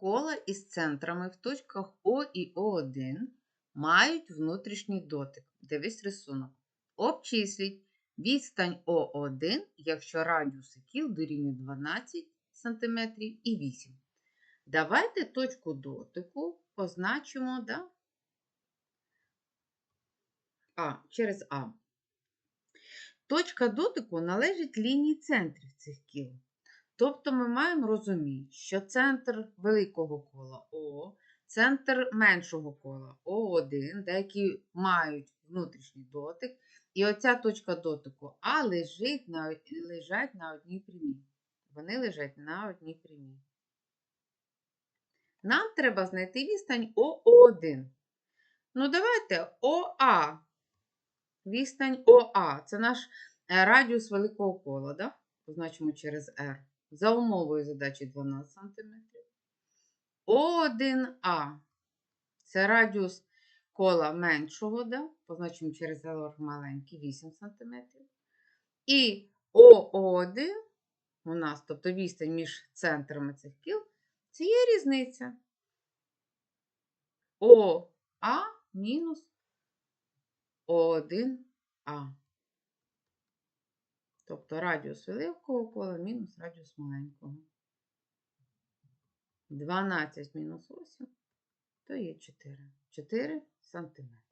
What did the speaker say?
кола із центрами в точках О і О1 мають внутрішній дотик. Дивись рисунок. Обчисліть відстань О1, якщо радіуси кіл дорівнює 12 см і 8 Давайте точку дотику позначимо да? А, через А. Точка дотику належить лінії центрів цих кіл. Тобто ми маємо розуміти, що центр великого кола О, центр меншого кола О1, деякі мають внутрішній дотик, і оця точка дотику А лежить на, лежать на одній прямій. Вони лежать на одній прямій. Нам треба знайти відстань ОО1. Ну, давайте ОА. Відстань ОА. Це наш е, радіус великого кола, да? позначимо через R. За умовою задачі 12 см. О1А. Це радіус кола меншого, да? позначимо через L маленький 8 см. І ОО1 у нас, тобто відстань між центрами цих кіл, це є різниця. ОА мінус О1А. Тобто радіус великого кола мінус радіус маленького. 12 мінус 8, то є 4. 4 сантиметри.